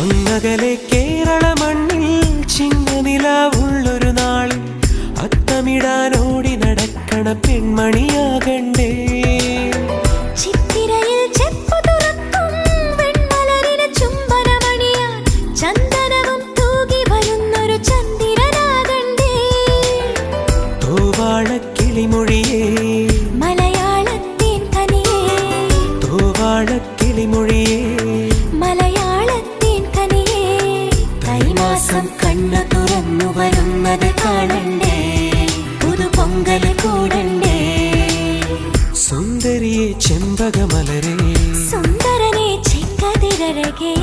അങ്ങകലെ കേരള മണ്ണിൽ ചിങ്ങനിലാവുള്ളൊരു നാളിൽ അത്തമിടാനോടി നടക്കണ പെൺമണിയാകണ്ടേ. ചിത്തിരയിൽ ചെപ്പു തുറക്കും വെൺമലരിന് ചുംബനമണിയാൻ ചന്ദനവും തൂകി വരുന്നൊരു ചന്ദ്രനാകണ്ടേ. മലയാളത്തിൻ തനിയേ തോവാളക്കിളിമൊഴിയേ. മലയാളത്തിൻ കൈമാസം കണ്ണു തുറന്നു വരുന്നത് കാണണ്ടേ? പുതുപൊങ്കൽ കൂടണ്ടേ? സുന്ദരിയെ ചെമ്പകമലരേ. സുന്ദരനെ ചെങ്കതിരഴകേ.